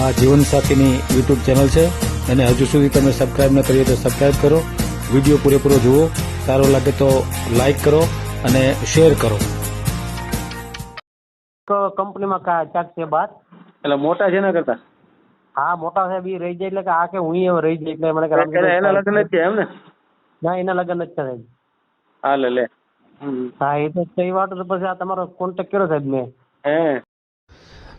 આ જીવનસાથીની YouTube channel છે. અને હજુ સુધી તમે સબસ્ક્રાઈબ ન કરીએ તો સબસ્ક્રાઈબ કરો. વીડિયો પૂરેપૂરો જુઓ. સારો લાગે તો લાઈક કરો અને શેર કરો. કંપનીમાં કા ચાક છે બાર એટલે મોટા છે ને કરતા? હા મોટા સાહેબ એ રહી જાય એટલે કે આ કે હું એમ રહી જાય એટલે મને કે એના લગ્ન જ છે એમ ને? ના એના લગ્ન જ છે સાહેબ. હાલે લે. લે હા એ તો કઈ વાત તો પછી આ તમારો કોન્ટેક્ટ કર્યો સાહેબ મેં. હે.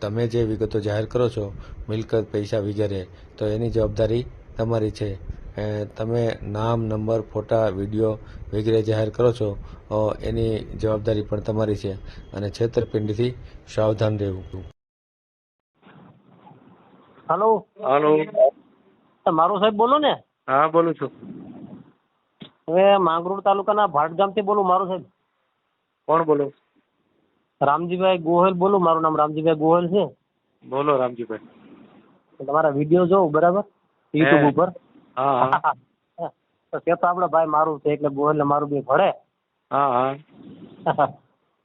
તમે જે વિગતો જાહેર કરો છો મિલકત પૈસા વગેરે તો એની જવાબદારી તમારી છે. તમે નામ નંબર ફોટા વીડિયો વગેરે જાહેર કરો છો એની જવાબદારી પણ તમારી છે અને છેતરપિંડીથી સાવધાન રહેવું. હલો? હાલો. મારું સાહેબ બોલો ને? હા બોલું છું. હવે માંગરોળ તાલુકાના ભાટગામથી બોલું મારું સાહેબ. કોણ બોલો? રામજીભાઈ ગોહિલ બોલું મારું નામ રામજીભાઈ ગોહિલ છે. બોલો રામજીભાઈ. તમારા વીડિયો જોઉં બરાબર? યુટ્યુબ ઉપર. હા તો તે તો આપડે ભાઈ મારું છે એટલે ગોહિલ ને મારું બે ભળે હા હા.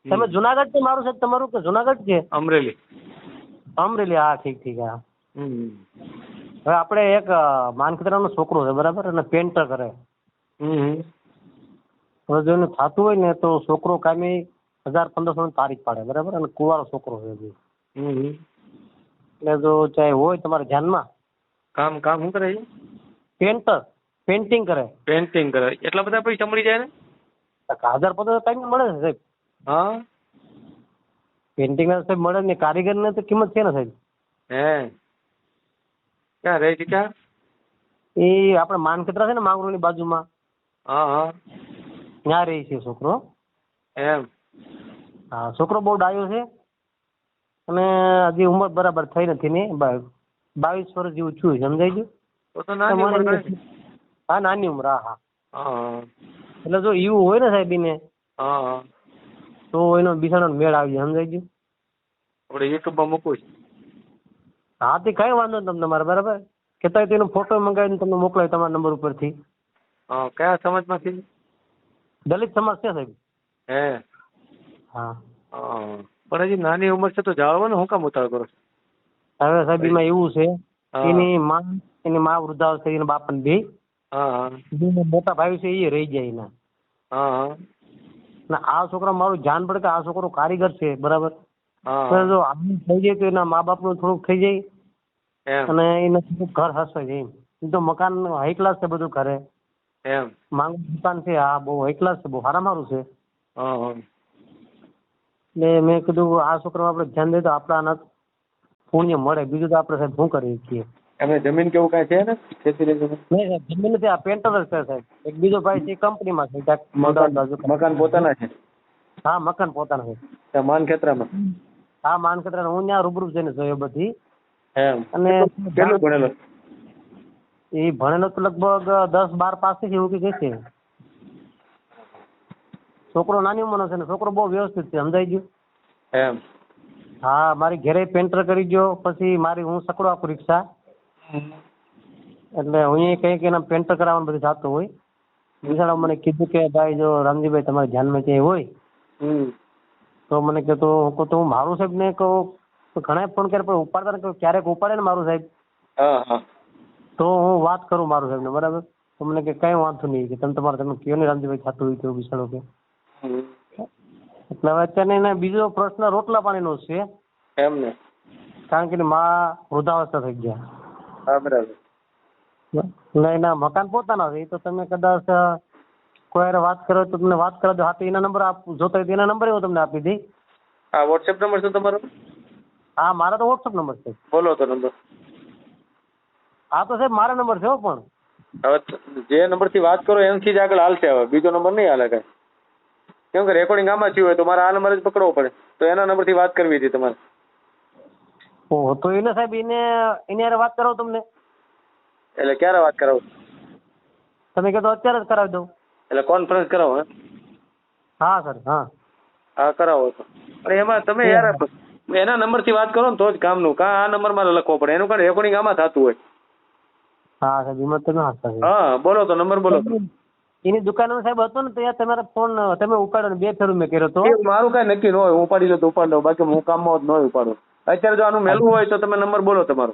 તમે જુનાગઢ છે મારું છે તમારું કે જુનાગઢ છે? અમરેલી. અમરેલી હા ઠીક ઠીક હા. હવે આપણે એક માનખતરાનો છોકરો છે બરાબર? અને પેન્ટર કરે. હમ. હવે જો એનું થતું હોય ને તો છોકરો કાયમી હજાર પંદરસો ની તારીખ પાડે બરાબર? અને કુવાળો છોકરો છે હજી. એટલે જો ચાહે હોય તમારે ધ્યાનમાં. કામ કામ શું કરે છે પેન્ટર પેન્ટિંગ કરે. પેન્ટિંગ કરે. એટલા બધા પૈસા મળી જાય ને? હજાર પંદરસો ટાઈમ મળે છે સાહેબ. હા? પેન્ટિંગ ના સાહેબ મળે ને કારીગર ને તો કિંમત છે ને સાહેબ? હે? ક્યાં રહે છે ક્યાં? એ આપણે માનકતરા છે ને માંગરોળની બાજુમાં. હા હા. ત્યાં રહે છે છોકરો. એમ. હા છોકરો બહુ ડાયો છે. અને હજી ઉંમર બરાબર થઈ નથી ને. બાવીસ વર્ષ જેવું છું સમજાઈ ગયું. હા નાની ઉંમર હા હા. એટલે જો એવું હોય ને સાહેબ એને તો એનો બિસાડો મેળ આવી જાય સમજાઈ ગયું? આપણે યુટ્યુબમાં મૂકું છે. હા તે કઈ વાંધો નહીં તમને મારે બરાબર? કેતા તેનો ફોટો મંગાવીને તમને મોકલાય તમારા નંબર ઉપરથી. હા કયા સમાજમાંથી? દલિત સમાજ છે સાહેબ. હે. હા. પણ હજી નાની ઉંમર છે તો જાળવાનો હું કામ ઉતાર કરો? હવે સાહેબ એમાં એવું છે એની માં એની માં વૃદ્ધાવસ્થા એના બાપ બે હા હા. મોટા ભાઈ છે એ રહી જાય એના. હા આ છોકરા મારું ધ્યાન પડે કે આ છોકરો કારીગર છે બરાબર? જો આમ થઈ જાય તો એના મા બાપનું થોડુંક થઈ જાય. અને એને થોડુંક ઘર હશે જાય એમ. તો મકાન હાઈ ક્લાસ છે બધું ઘરે. એમ. માંગ દુકાન છે હા બહુ હાઈ ક્લાસ છે બહુ સારા મારું છે. એટલે મેં કીધું આ છોકરા આપણે ધ્યાન દઈએ તો આપણા પુણ્ય મળે. બીજું તો આપણે સાહેબ શું કરીએ છીએ? એમને જમીન કેવું કાંઈ છે ને? ખેતી નહીં સાહેબ જમીન નથી આ પેન્ટર જ છે સાહેબ. એક બીજો ભાઈ છે કંપનીમાં છે ક્યાંક અમદાવાદ બાજુ. મકાન પોતાના છે? હા મકાન પોતાના છે. ત્યાં હા માનખેત્રા હું ત્યાં રૂબરૂ જઈને જોયો બધી. અને કેટલું ભણેલો? એ ભણેલો તો લગભગ દસ બાર પાસથી એવું કંઈક છે છોકરો નાની ઉંમરનો છે ને છોકરો બહુ વ્યવસ્થિત છે સમજાઈ ગયું? એમ. હા મારી ઘરે પેન્ટર કરી ગયો પછી મારી હું સકડો આપું રિક્ષા. એટલે હું એ કંઈક એના પેન્ટર કરાવવાનું બધું થતું હોય. બિચારા મને કીધું કે ભાઈ જો રામજીભાઈ તમારે ધ્યાનમાં ક્યાંય હોય તો મને કે તો હું તો હું મારું સાહેબ ને કહું તો ઘણા ફોન કરે પણ ઉપાડતા ને ક્યારેક ઉપાડે ને મારું સાહેબ. તો હું વાત કરું મારું સાહેબ ને બરાબર? તો મને કે કઈ વાંધો નહીં કે તમે તમારે તમે કયો ને રામજીભાઈ થતું હોય તો બિચારો કે. એટલે હવે અત્યારે એને બીજો પ્રશ્ન રોટલા પાણીનો છે. એમ ને? કારણ કે મા વૃદ્ધાવસ્થા થઈ ગયા. હા બરાબર. એટલે એના મકાન પોતાના છે એ તો તમે કદાચ કોઈ હારે વાત કરો તો તમને વાત કરો તો હા તો એના નંબર આપ જોતા હોય તો એના નંબર હું તમને આપી દઈ. હા વોટ્સએપ નંબર છે તમારો? હા મારા તો વોટ્સઅપ નંબર છે. બોલો તો નંબર. હા તો સાહેબ મારા નંબર છે હો પણ. હવે જે નંબરથી વાત કરો એમથી જ આગળ હાલશે હવે. બીજો નંબર નહીં હાલે કાંઈ. કેમ કે રેકોર્ડિંગ આમાં થયું હોય તો મારે આ નંબર જ પકડવો પડે. તો એના નંબરથી વાત કરવી હતી તમારે. ઓહો તો એને સાહેબ એને એની યાર વાત કરો તમને? એટલે ક્યારે વાત કરાવો? તમે કહેતો અત્યારે જ કરાવી દઉં. એટલે કોન્ફરન્સ કરાવો હે? હા સર હા. હા કરાવો તો. અરે એમાં તમે યાર એના નંબરથી વાત કરો ને તો જ કામનું. કા આ નંબર મારે લખવો પડે? એનું કારણ રેકોર્ડિંગ આમાં થતું હોય. હા સાહેબ એમાં તમે હા બોલો તો નંબર બોલો. એની દુકાનમાં સાહેબ હતો ને ત્યાં તમારા ફોન તમે ઉપાડો ને બે ફેરું મેં કર્યો તો. મારું કઈ નક્કી ન હોય હું ઉપાડી લો તો ઉપાડી બાકી હું કામમાં ન ઉપાડું. અત્યારે જો આનું મેલું હોય તો તમે નંબર બોલો તમારો.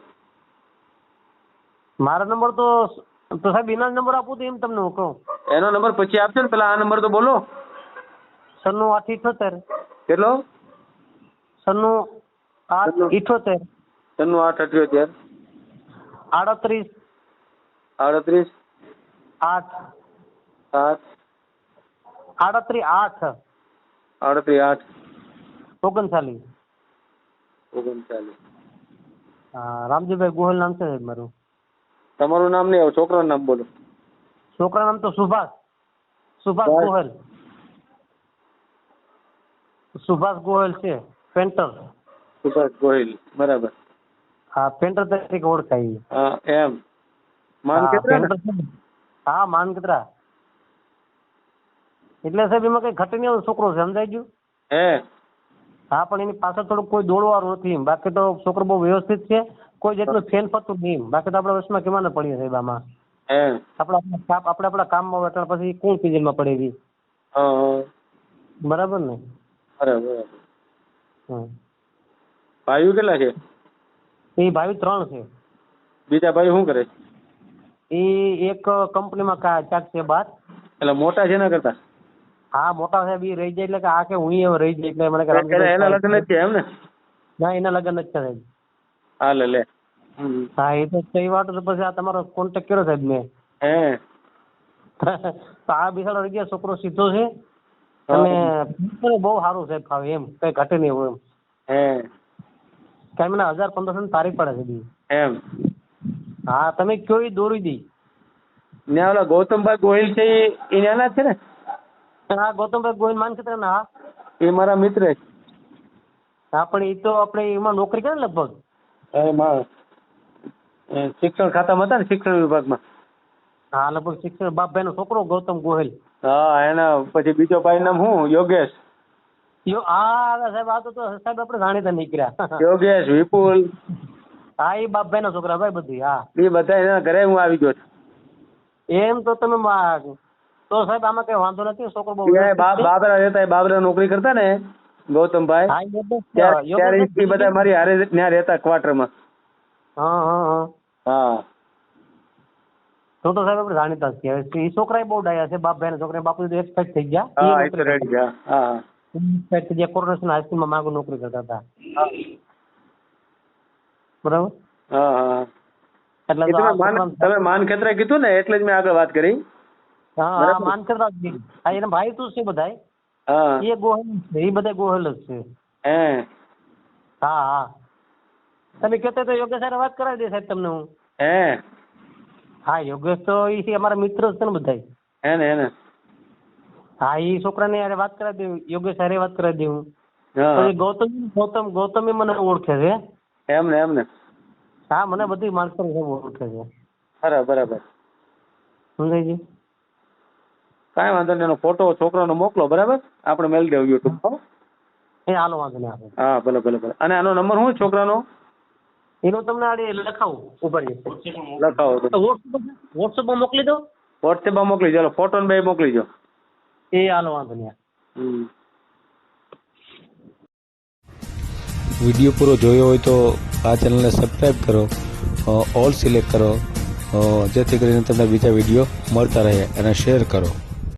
મારો નંબર તો તો સાહેબ એના નંબર આપું તો એમ તમને હું કહું. એનો નંબર પછી આપજો ને પેલા આ નંબર તો બોલો. સન્નું આઠ ઇઠોતેર. કેટલો? સન્નું આઠ સન્નું. ઇઠોતેર. ત્રણનું આઠ અઠ્યોતેર. આડત્રીસ. આડત્રીસ. આઠ. સાત આડત્રી આઠ. આડત્રી આઠ. ઓગણચાલીસ. ઓગણચાલીસ. હા રામજીભાઈ ગોહિલ નામ છે સાહેબ મારું. તમારું નામ નહીં છોકરાનું નામ બોલો. છોકરા નામ તો સુભાષ. સુભાષ. ગોહિલ. સુભાષ ગોહિલ છે પેન્ટર. સુભાષ ગોહિલ બરાબર. હા પેન્ટર તરીકે ઓળખાય. એમ. માન કેટલા હા માન ને? હા માનકતરા એટલે સાહેબ એમાં કઈ ઘટે નહીં છોકરો છે સમજાઈ ગયું. હે. હા પણ એની પાછળ થોડુંક કોઈ દોડવાનું નથી બાકી તો છોકરો બહુ વ્યવસ્થિત છે. કોઈ જેટલું ફેન ફતું નહીં બાકી તો આપણે વશમાં કેમાં ન પડીએ સાહેબ આમાં? હે. આપણે આપણા કામ આપણે આપણા કામમાં વેઠા પછી કોણ સિઝનમાં પડે એવી? હા હા. બરાબર ને? બરાબર બરાબર. હમ. ભાઈઓ કેટલા છે? એ ભાઈ ત્રણ છે. બીજા ભાઈ શું કરે? એ એક કંપનીમાં કા ક્યાંક છે બાદ એટલે મોટા છે ને કરતા? હા મોટા સાહેબ એ રહી જાય એટલે કે આ કે હું એમ રહી જાય એટલે મને કે એના લગ્ન જ છે એમ ને? ના એના લગ્ન જ છે સાહેબ. હા લે લે. હા એ તો કઈ વાત તો પછી આ તમારો કોન્ટેક કર્યો સાહેબ મેં. હે. તો આ બિસાડો રહી ગયા છોકરો સીધો છે. અને બહુ સારું સાહેબ ફાવે એમ. કઈ ઘટે નહીં એવું એમ. હે. કાંઈ મને હજાર પંદરસો ની તારીખ પડે છે બી. એમ. હા તમે કયો એ દોરી દી? ને ઓલા ગૌતમભાઈ ગોહિલ છે એ એના છે ને? હા ગૌતમભાઈ ગોહિલ માન છે હા એ મારા મિત્ર છે. હા પણ એ તો આપણે એમાં નોકરી કરે લગભગ? શિક્ષણ ખાતામાં હતા ને શિક્ષણ વિભાગમાં. હા લગભગ શિક્ષણ બાપભાઈ નો છોકરો ગૌતમ ગોહિલ. હા એના પછી બીજો ભાઈ નામ હું યોગેશ. યો હા સાહેબ આ તો સાહેબ આપણે જાણીતા નીકળ્યા. યોગેશ વિપુલ. હા એ બાપભાઈ ના છોકરા ભાઈ બધું હા. એ બધા એના ઘરે હું આવી ગયો એમ તો તમે તો સાહેબ આમાં કઈ વાંધો નથી છોકરો બહુ એ બા- બાબરા રહેતા એ બાબરા નોકરી કરતા ને ગૌતમભાઈ હા, યોગેશ- ત્યારે ત્યારે યોગેશ- એ બધા મારી હારે ત્યાં રહેતા ક્વાર્ટરમાં. હા હા હા. હા. તો તો સાહેબ આપણે જાણીતા જ છીએ. એ છોકરા બહુ ડાયા છે બાપભાઈ ના છોકરા બાપુ તો એક્સપાયર થઈ ગયા. હા એ એ તો નોકરી રેડી ગયા. હા expired થઈ ગયા. કોર્પોરેશન હાઈસ્કૂલમાં માગું નોકરી કરતા હતા. બરાબર? હા હા એટલે એ તો તમે આ માન છોકરાને- તમે માન ખેતરે કીધું ને એટલે જ મેં આગળ વાત કરી. હા એના ભાઈ તો છે બધા એ ગોહલ છે એ બધા ગોહલ જ છે. હે. હા હા. તમે કહેતા તો યોગેશ હારે વાત કરાવી દે સાહેબ તમને હું. હે. હા યોગેશ તો એ છે અમારા મિત્ર છે ને બધા હે ને હે ને. હા એ છોકરાને વાત કરાવી દઉં યોગેશ હારે વાત કરાવી દઉં પછી ગૌતમ ગૌતમ ગૌતમે મને ઓળખે છે. એમ ને એમ ને. હા મને બધી માણસો ઓળખે છે. બરાબર બરાબર. સમજાય છે? કાંઈ વાંધો નહીં એનો ફોટો છોકરાનો મોકલો બરાબર? આપણે મેળ દેવું યુટ્યુબ એ હાલો વાંધો નહીં આપણે હા ભલે ભલે ભલે. અને આનો નંબર શું છોકરાનો? એનો તમને આડે લખાવું ઉપર લખાવો તો. વોટ્સઅપ મોકલી દો. વોટ્સએપમાં મોકલી દો ફોટો ને બે મોકલી દો. એ હાલો વાંધો નહીં હમ. વીડિયો પૂરો જોયો હોય તો આ ચેનલને સબસ્ક્રાઈબ કરો ઓલ સિલેક્ટ કરો જેથી કરીને તમને બીજા વીડિયો મળતા રહે અને શેર કરો.